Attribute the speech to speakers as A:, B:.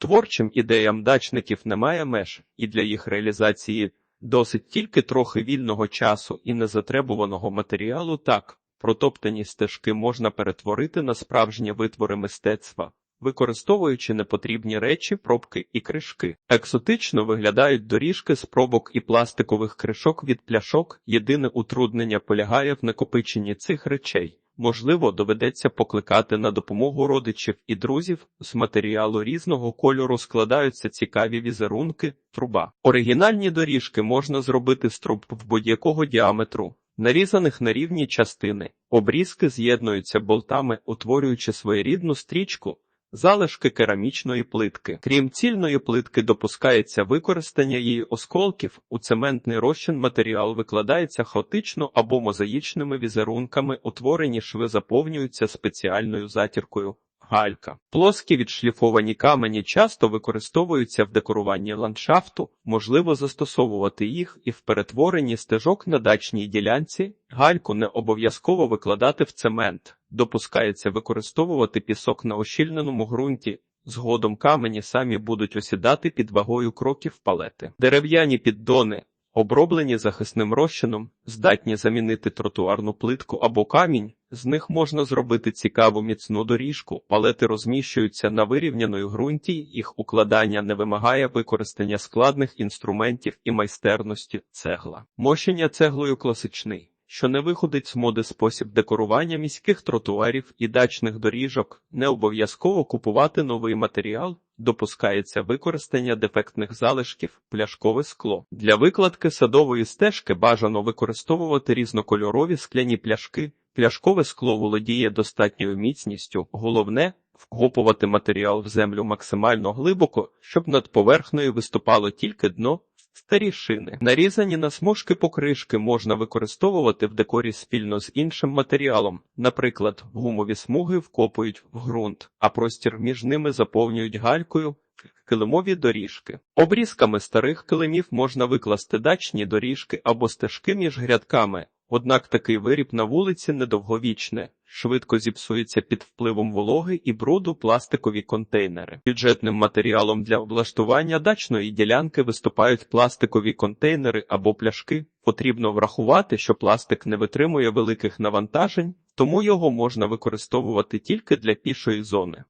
A: Творчим ідеям дачників немає меж, і для їх реалізації досить тільки трохи вільного часу і незатребуваного матеріалу так. Протоптані стежки можна перетворити на справжні витвори мистецтва, використовуючи непотрібні речі, пробки і кришки. Екзотично виглядають доріжки з пробок і пластикових кришок від пляшок. Єдине утруднення полягає в накопиченні цих речей. Можливо, доведеться покликати на допомогу родичів і друзів. З матеріалу різного кольору складаються цікаві візерунки, труба. Оригінальні доріжки можна зробити з труб в будь-якого діаметру. Нарізаних на рівні частини, обрізки з'єднуються болтами, утворюючи своєрідну стрічку, залишки керамічної плитки. Крім цільної плитки, допускається використання її осколків. У цементний розчин матеріал викладається хаотично або мозаїчними візерунками, утворені шви заповнюються спеціальною затіркою. Галька. Плоскі відшліфовані камені часто використовуються в декоруванні ландшафту, можливо застосовувати їх і в перетворенні стежок на дачній ділянці. Гальку не обов'язково викладати в цемент, допускається використовувати пісок на ощільненому ґрунті. Згодом камені самі будуть осідати під вагою кроків палети. Дерев'яні піддони, оброблені захисним розчином, здатні замінити тротуарну плитку або камінь. З них можна зробити цікаву міцну доріжку. Палети розміщуються на вирівняної ґрунті, їх укладання не вимагає використання складних інструментів і майстерності цегла. Мощення цеглою класичний, що не виходить з моди спосіб декорування міських тротуарів і дачних доріжок, не обов'язково купувати новий матеріал. Допускається використання дефектних залишків, пляшкове скло. Для викладки садової стежки бажано використовувати різнокольорові скляні пляшки. Пляшкове скло володіє достатньою міцністю. Головне вкопувати матеріал в землю максимально глибоко, щоб над поверхнею виступало тільки дно. Старі шини, нарізані на смужки покришки, можна використовувати в декорі спільно з іншим матеріалом. Наприклад, гумові смуги вкопують в ґрунт, а простір між ними заповнюють галькою. Килимові доріжки. Обрізками старих килимів можна викласти дачні доріжки або стежки між грядками. Однак такий виріб на вулиці недовговічне, швидко зіпсується під впливом вологи і бруду пластикові контейнери. Бюджетним матеріалом для облаштування дачної ділянки виступають пластикові контейнери або пляшки. Потрібно врахувати, що пластик не витримує великих навантажень, тому його можна використовувати тільки для пішої зони.